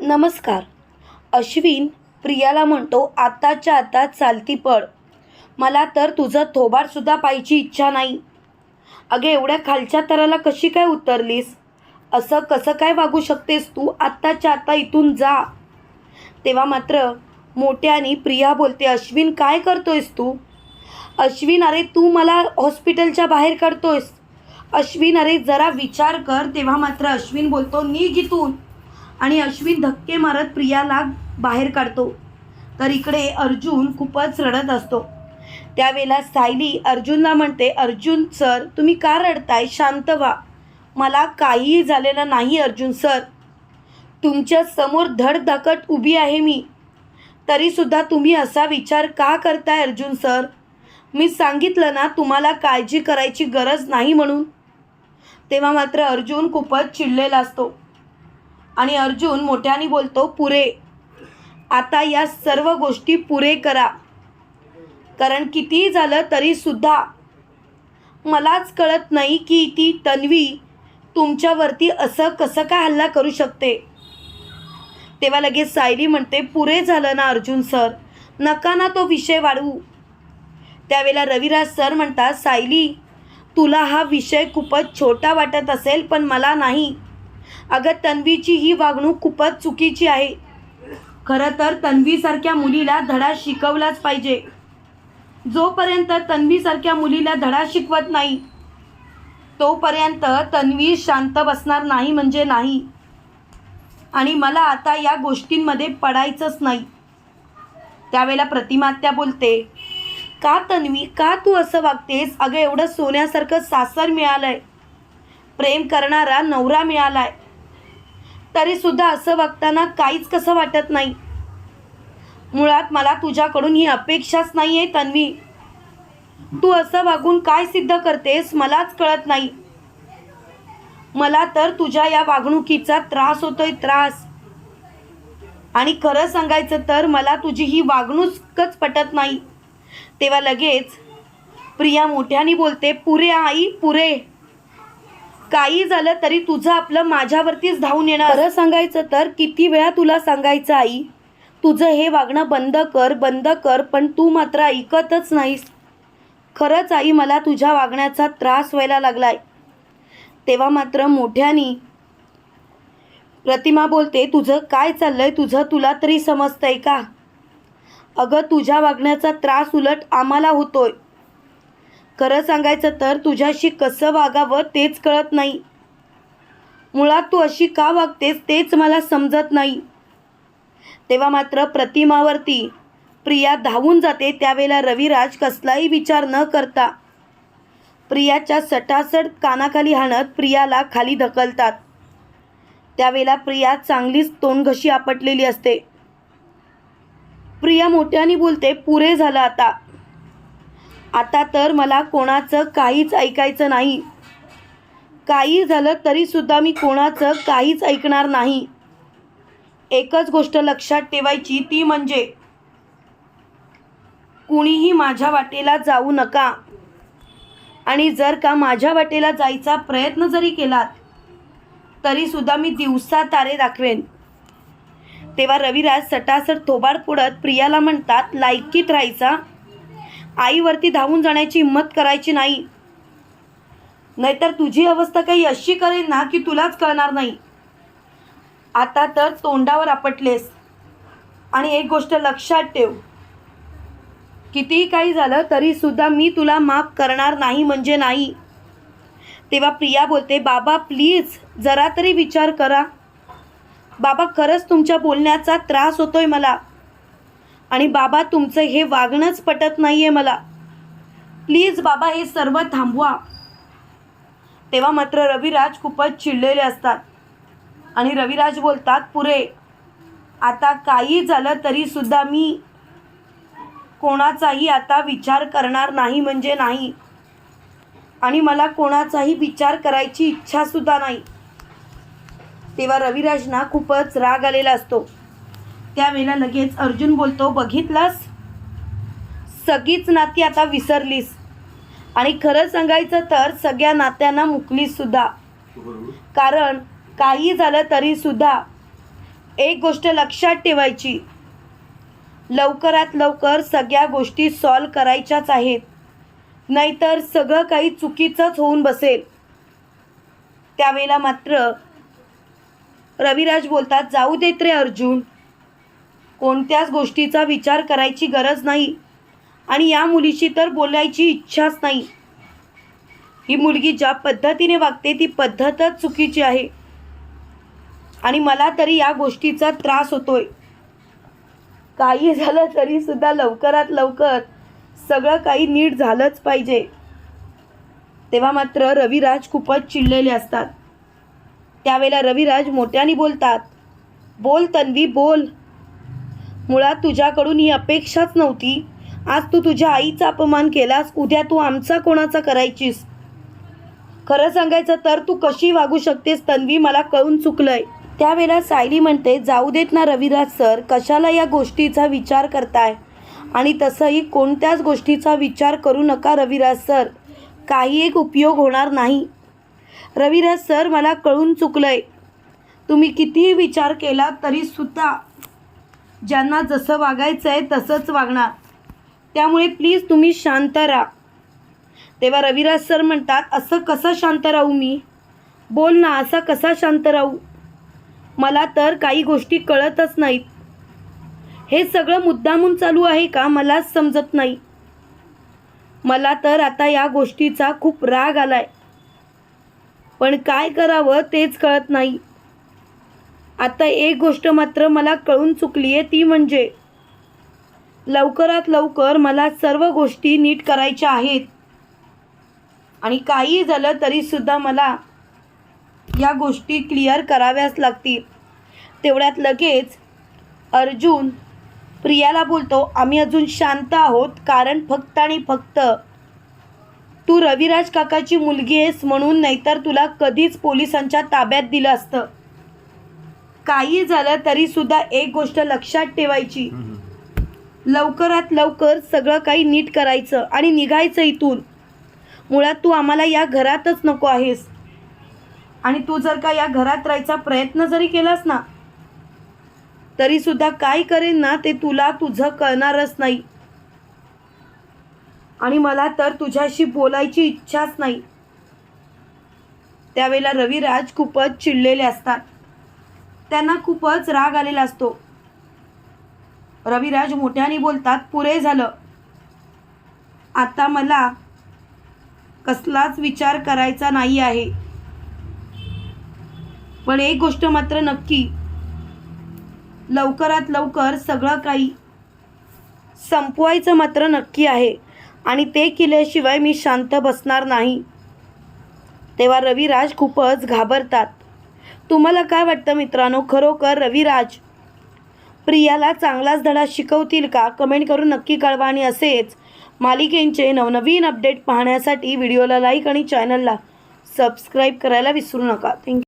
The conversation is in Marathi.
नमस्कार. अश्विन प्रियाला म्हणतो आताच्या आता चालती पड मला तर तुझं थोबाडसुद्धा पाहिजे इच्छा नाही. अगे एवढ्या खालच्या तराला कशी काय उतरलीस? असं कसं काय वागू शकतेस तू? आत्ताच्या आता इथून जा. तेव्हा मात्र मोठ्याने प्रिया बोलते अश्विन काय करतोयस तू? अश्विन अरे तू मला हॉस्पिटलच्या बाहेर काढतोयस. अश्विन अरे जरा विचार कर. तेव्हा मात्र अश्विन बोलतो निघ इथून. आणि अश्विन धक्के मारत प्रियाला बाहेर काढतो. तर इकडे अर्जुन खूपच रडत असतो. त्यावेळेला सायली अर्जुनला म्हणते अर्जुन सर तुम्ही का रडताय? शांत व्हा. मला काहीही झालेलं नाही अर्जुन सर. तुमच्यासमोर धडधकट उभी आहे मी. तरीसुद्धा तुम्ही असा विचार का करताय अर्जुन सर? मी सांगितलं ना तुम्हाला काळजी करायची गरज नाही म्हणून. तेव्हा मात्र अर्जुन खूपच चिडलेला असतो. आणि अर्जुन मोठ्याने बोलतो पुरे आता या सर्व गोष्टी पुरे करा. कारण कितीही झालं तरीसुद्धा मलाच कळत नाही की ती तन्वी तुमच्यावरती असं कसं काय हल्ला करू शकते. तेव्हा लगेच सायली म्हणते पुरे झालं ना अर्जुन सर नका ना तो विषय वाढवू. त्यावेळेला रविराज सर म्हणतात सायली तुला हा विषय खूपच छोटा वाटत असेल पण मला नाही. अगं तन्वीची ही वागणूक खूपच चुकीची आहे. खरं तर तन्वीसारख्या मुलीला धडा शिकवलाच पाहिजे. जोपर्यंत तन्वीसारख्या मुलीला धडा शिकवत नाही तोपर्यंत तन्वी शांत बसणार नाही म्हणजे नाही. आणि मला आता या गोष्टींमध्ये पडायचंच नाही. त्यावेळेला प्रतिमात्या बोलते का तन्वी का तू असं वागतेस? अगं एवढं सोन्यासारखं सासर मिळालं आहे प्रेम करणारा नवरा मिळालाय. तरीसुद्धा असं वागताना काहीच कसं वाटत नाही. मुळात मला तुझ्याकडून ही अपेक्षाच नाही आहे तन्वी. तू असं वागून काय सिद्ध करतेस मलाच कळत नाही. मला तर तुझ्या या वागणुकीचा त्रास होतोय त्रास. आणि खरं सांगायचं तर मला तुझी ही वागणूकच पटत नाही. तेव्हा लगेच प्रिया मोठ्याने बोलते पुरे आई पुरे. काही झालं तरी तुझं आपलं माझ्यावरतीच धावून येणार खरं सांगायचं तर किती वेळा तुला सांगायचं आई? तुझं हे वागणं बंद कर बंद कर पण तू मात्र ऐकतच नाहीस. खरंच आई मला तुझ्या वागण्याचा त्रास व्हायला लागलाय. तेव्हा मात्र मोठ्यानी प्रतिमा बोलते तुझं काय चाललंय? तुझं तुला तरी समजतंय का? अगं तुझ्या वागण्याचा त्रास उलट आम्हाला होतोय. खरं सांगायचं तर तुझ्याशी कसं वागावं तेच कळत नाही. मुळात तू अशी का वागतेस तेच मला समजत नाही. तेव्हा मात्र प्रतिमावरती प्रिया धावून जाते त्यावेळेला रविराज कसलाही विचार न करता. प्रियाच्या सटासट कानाखाली हाणत प्रियाला खाली ढकलतात. त्यावेळेला प्रिया चांगलीच तोंडघशी आपटलेली असते. प्रिया मोठ्याने बोलते पुरे झालं आता. आता तर मला कोणाचं काहीच ऐकायचं नाही. काही झालं तरीसुद्धा मी कोणाचं काहीच ऐकणार नाही. एकच गोष्ट लक्षात ठेवायची ती म्हणजे कुणीही माझ्या वाटेला जाऊ नका. आणि जर का माझ्या वाटेला जायचा प्रयत्न जरी केलात तरीसुद्धा मी दिवसा तारे दाखवेन. तेव्हा रविराज सटासट थोबाड पुढत प्रियाला म्हणतात लायकीत राहायचा. आईवरती धावून जाण्याची हिंमत करायची नाही. नाहीतर तुझी अवस्था काही अशी करेल ना की तुलाच कळणार नाही. आता तर तोंडावर आपटलेस. आणि एक गोष्ट लक्षात ठेव. कितीही काही झालं तरीसुद्धा मी तुला माफ करणार नाही म्हणजे नाही. तेव्हा प्रिया बोलते बाबा प्लीज जरा तरी विचार करा. बाबा खरंच तुमच्या बोलण्याचा त्रास होतोय मला. आणि बाबा तुमचं हे वागणंच पटत नाही आहे मला. प्लीज बाबा हे सर्व थांबवा. तेव्हा मात्र रविराज खूपच चिडलेले असतात. आणि रविराज बोलतात पुरे आता काही झालं तरीसुद्धा मी कोणाचाही आता विचार करणार नाही म्हणजे नाही. आणि मला कोणाचाही विचार करायची इच्छासुद्धा नाही. तेव्हा रविराजना खूपच राग आलेला असतो. त्यावेळेला लगेच अर्जुन बोलतो बघितलास? सगळीच नाती आता विसरलीस. आणि खरं सांगायचं तर सगळ्या नात्यांना मुकलीस सुद्धा. कारण काही झालं तरी सुद्धा एक गोष्ट लक्षात ठेवायची. लवकरात लवकर सगळ्या गोष्टी सॉल्व करायच्याच आहेत. नाहीतर सगळं काही चुकीचंच होऊन बसेल. त्यावेळेला मात्र रविराज बोलतात जाऊ देत रे अर्जुन. कोणत्याच गोष्टीचा विचार करायची गरज नाही. आणि या मुलीशी तर बोलायची इच्छाच नाही. ही मुलगी ज्या पद्धतीने वागते ती पद्धतच चुकीची आहे. आणि मला तरी या गोष्टीचा त्रास होतोय. काही झालं तरी सुद्धा लवकरात लवकर सगळं काही नीट झालंच पाहिजे. तेव्हा मात्र रविराज खूपच चिडलेले असतात. त्यावेळेला रविराज मोठ्याने बोलतात बोल तन्वी बोल. मुळात तुझ्याकडून ही अपेक्षाच नव्हती. आज तू तुझ्या आईचा अपमान केलास उद्या तू आमचा कोणाचा करायचीस? खरं सांगायचं तर तू कशी वागू शकतेस तन्वी मला कळून चुकलंय. त्यावेळेला सायली म्हणते जाऊ देत ना रविराज सर कशाला या गोष्टीचा विचार करताय? आणि तसंही कोणत्याच गोष्टीचा विचार करू नका रविराज सर. काही एक उपयोग होणार नाही. रविराज सर मला कळून चुकलंय. तुम्ही कितीही विचार केला तरीसुद्धा ज्यांना जसं वागायचं आहे तसंच वागणार. त्यामुळे प्लीज तुम्ही शांत राहा. तेव्हा रविराज सर म्हणतात असं कसं शांत राहू मी? बोल ना असा कसा शांत राहू? मला तर काही गोष्टी कळतच नाहीत. हे सगळं मुद्दामून चालू आहे का? मलाच समजत नाही. मला तर आता या गोष्टीचा खूप राग आलाय. पण काय करावं तेच कळत नाही. आता एक गोष्ट मात्र मला कळून चुकली आहे ती म्हणजे लवकरात लवकर मला सर्व गोष्टी नीट करायच्या आहेत. आणि काही झालं तरीसुद्धा मला या गोष्टी क्लिअर कराव्याच लागतील. तेवढ्यात लगेच अर्जुन प्रियाला बोलतो आम्ही अजून शांत आहोत कारण फक्त आणि फक्त तू रविराज काकाची मुलगी आहेस म्हणून नाहीतर तुला कधीच पोलिसांच्या ताब्यात दिलं असतं. काही झालं तरीसुद्धा एक गोष्ट लक्षात ठेवायची. लवकरात लवकर सगळं काही नीट करायचं आणि निघायचं इथून. मुळात तू आम्हाला या घरातच नको आहेस. आणि तू जर का या घरात राहायचा प्रयत्न जरी केलास ना तरी सुद्धा काय करेन ना ते तुला तुझं कळणारच नाही. आणि मला तर तुझ्याशी बोलायची इच्छाच नाही. त्यावेळेला रविराज खूपच चिडलेले असतात. त्यांना खूपच राग आलेला असतो. रविराज मोठ्याने बोलतात पुरे झालं. आता मला कसलाच विचार करायचा नाही आहे. पण एक गोष्ट मात्र नक्की लवकरात लवकर सगळं काही संपवायचं मात्र नक्की आहे. आणि ते केल्याशिवाय मी शांत बसणार नाही. तेव्हा रविराज खूपच घाबरतात. तुम्हाला काय वाटतं मित्रांनो? खरोखर रविराज प्रियाला चांगलाच धडा शिकवतील का? कमेंट करून नक्की कळवा आणि असेच मालिकेंचे नवनवीन अपडेट पाहण्यासाठी व्हिडिओला लाईक आणि चॅनलला सबस्क्राईब करायला विसरू नका. थँक्यू